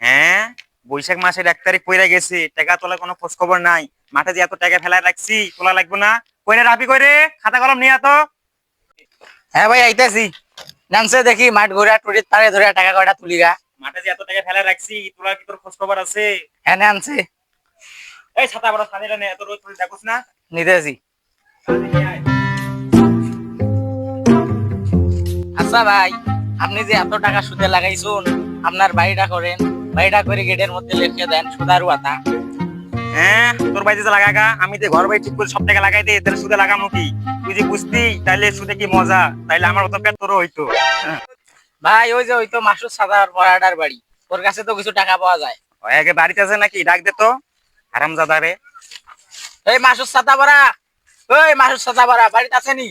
হ্যাঁ বৈশাখ মাসের এক তারিখ পয়রা গেছে টাকা তোলার কোনো খোঁজ খবর নাই। মাঠে যে এত টাকা ফেলায় রাখছি তোলা লাগবে না। কইরে রাফি কইরে খাতা কলম নিয়ে তো হ্যাঁ ভাই আইতাছি। নামছে দেখি মাঠ ঘুরা টুরিত পারে ধরে টাকা কয়টা তুলি গা মাঠে যে এত টাকা ফেলায় রাখছি তোলার কি তোর খোঁজ খবর আছে? হ্যাঁ আনছে। এই ছাতা বড় ছানিটা নে এত রোদ করে দেখোস না? নিতেছি। আচ্ছা ভাই আপনি যে এত টাকা সুদে লাগাইছুন আপনার বাড়িটা করেন। বাড়িটা করে গেটের মধ্যে লিখে দেন সুদারু আতা। হ্যাঁ তোর বাড়িতে লাগাগা আমি তো ঘর বাড়ি ঠিক করে সব টাকা লাগাই দে তাহলে সুদে লাগামো কি? তুই যে বুঝতি তাইলে সুদে কি মজা? তাইলে আমার মতো পেট তোরও হইতো। ভাই ওই যে ওই তো মাসুর সাদার পড়াটার বাড়ি। ওর কাছে তো কিছু টাকা পাওয়া যায়। ওই আগে বাড়িতে আছে নাকি? ডাক দে তো। আরাম জাদা রে। এই মাসুর সাদা বড়া। ওই মাসুর সাদা বড়া বাড়িতে আছে নি?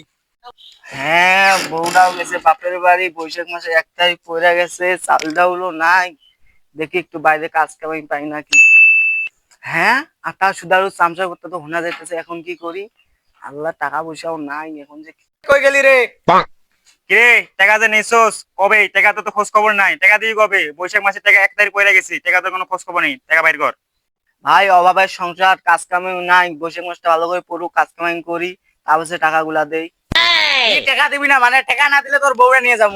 হ্যাঁ বউটাও গেছে বাপের বাড়ি বৈশাখ মাসে একটাই পড়ে গেছে চাল ডাউলও নাই। দেখি একটু বাইরে কাজ কামাই পাই নাকি। হ্যাঁ আটা সুদারু চামচা করতে তো হোনা যাইতেছে এখন কি করি? আল্লাহ টাকা পয়সাও নাই এখন যে কই গেলি রে? কিরে টাকা যে নিছোস কবে? টাকা তো তো খোঁজ খবর নাই টাকা দিবি কবে? বৈশাখ মাসের টাকা এক তারিখ পয়রা গেছি টাকা তো কোনো খোঁজ খবর নেই টাকা বাইর কর। ভাই অভাবের সংসার কাজ কামাই নাই বৈশাখ মাসটা ভালো করে পড়ুক কাজ কামাই করি তারপর সে টাকাগুলা দেই। টাকা দিবি না মানে টাকা না দিলে তোর বউরে নিয়ে যাব।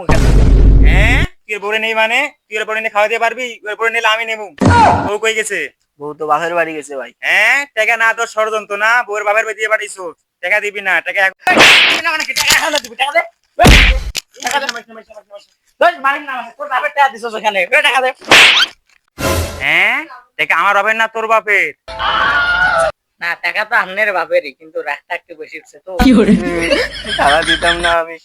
হ্যাঁ? তুই এর নেই মানে তুই এর নিয়ে খাওয়া দিয়ে পারবি নিলে আমি নেব। বউ কই গেছে? বউ তো বাপের বাড়ি গেছে ভাই। হ্যাঁ টাকা না তোর ষড়যন্ত্র না বউয়ের বাবার বাড়ি দিয়ে টাকা দিবি না টাকা বাপের হ্যাঁ টাকা আমার বাপের না তোর বাপের? টাকা তো আমনের বাপেরই কিন্তু রাগটা একটু বেশি উঠছে তো। টাকা দিতাম না আমি।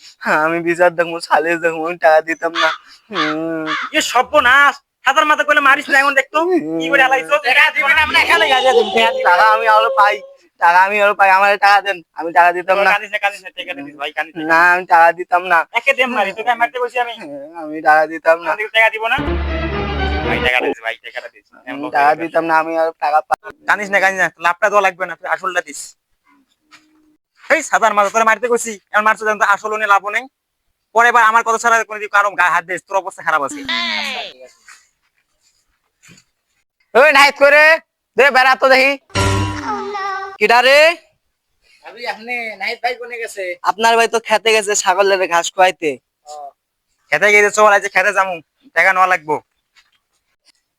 আমি বিচার দেখব সালে দেখব আমি টাকা দিতাম না। হুম। এ সর্বনাশ! হাজার মাথা করলে মারিস না এখন দেখতো? কি করে হালাইছো টাকা টাকা আমি আরও পাই টাকা আমি আরও পাই আমার টাকা দেন আমি টাকা দিতাম না। কানিস না আমি টাকা দিতাম না। একে দেম মারি তোকে মারতে বসি আমি। আমি টাকা দিতাম না। টাকা দিব না। টাকা দিতাম না আমি আরও টাকা কানিস না কানিস না লাভটা দেওয়া লাগবে না তুই আসলটা দিস। এই সাধারণ মাথা তোরা মারতে গেছি এমন মারছো জানতো আসলও নেই লাভও নেই। পরে এবার আমার কথা ছাড়া কোনো কারও গায়ে হাত দিস তোর অবস্থা খারাপ আছে। ওই নাইট করে দে বেড়া তো দেখি। কিটা রে? গেছে? আপনার ভাই তো খেতে গেছে ছাগলের ঘাস খাওয়াইতে খেতে গিয়ে চল আজ খেতে যামু টাকা নেওয়া লাগবো।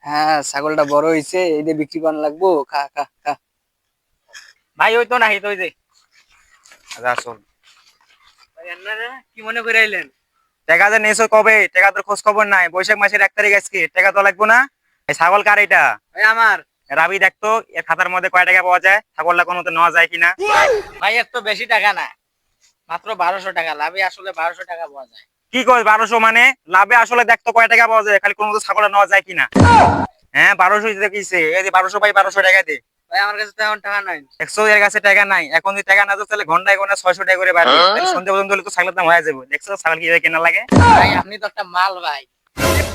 হ্যাঁ ছাগলটা বড় হয়েছে এই দিয়ে বিক্রি করানো লাগবো খা খা খা। ভাই ওই তো নাহি তো ওই যে। আচ্ছা আপনারা কি মনে করে আইলেন? টাকা যে নেছো কবে? টাকা তোর খোঁজ খবর নাই। বৈশাখ মাসের এক তারিখ আজকে। টাকা তো লাগবো না? এই ছাগল কার এটা? ভাই আমার। রাবি দেখতো এর খাতার মধ্যে কয় টাকা পাওয়া যায়? ছাগলটা কোনো নেওয়া যায় কিনা? ভাই এর তো বেশি টাকা না। মাত্র বারোশো টাকা। লাভে আসলে বারোশো টাকা পাওয়া যায়। কি কয় বারোশো মানে? লাভে আসলে দেখতো কয় টাকা পাওয়া যায় খালি কোনো তো ছাগলটা নেওয়া যায় কিনা? হ্যাঁ বারোশো দিতে কিছে এই যে বারোশো পাই বারোশো টাকা দে। ভাই আমার কাছে এখন টাকা নাই। একশো এর কাছে টাকা নাই এখন যদি টাকা না তাহলে ঘন্টায় ঘণ্টা ছয়শো টাকা করে বাড়বে। তাহলে সন্ধ্যে পর্যন্ত হলে তো ছাগলের দাম হয়ে যাবে। দেখছ ছাগল কীভাবে কেনা লাগে? ভাই আপনি তো একটা মাল ভাই।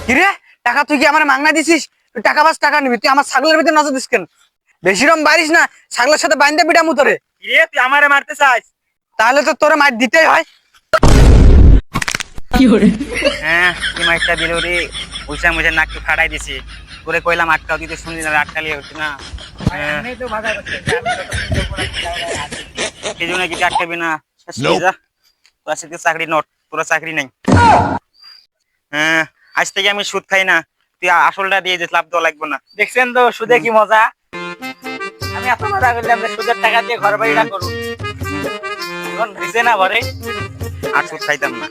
কিরে টাকা তুই কি আমার মাংনা দিছিস? তুই টাকা বাস টাকা নিবি তুই আমার ছাগলের ভিতরে নজর দিস কেন? বেশি রম বাড়িস না ছাগলের সাথে বাইন্দা পিটামু তোরে। কিরে তুই আমারে মারতে চাস? তাহলে তো তোরে মার দিতেই হয়। হ্যাঁ কি মাইকটা দিল রে? উইসা মুইসা নাক তো দিছি। করে কইলাম আটকাও দিতে শুনি না আটকালি হচ্ছে না। হ্যাঁ, আপনি তো বাধা করছেন যে আমি তো চিন্তা করে আছি। এই জন্য কি আটকাবি না? তোর আজকে চাকরি নট তোর চাকরি নেই। হ্যাঁ আজ থেকে আমি সুদ খাই না। তুই আসলটা দিয়ে লাভ দেওয়া লাগবে না। দেখছেন তো সুদে কি মজা? আমি এত মজা করলাম যে সুদের টাকা দিয়ে ঘর বাড়িটা এখন ভিজে না ঘরে? আর সুদ খাইতাম না।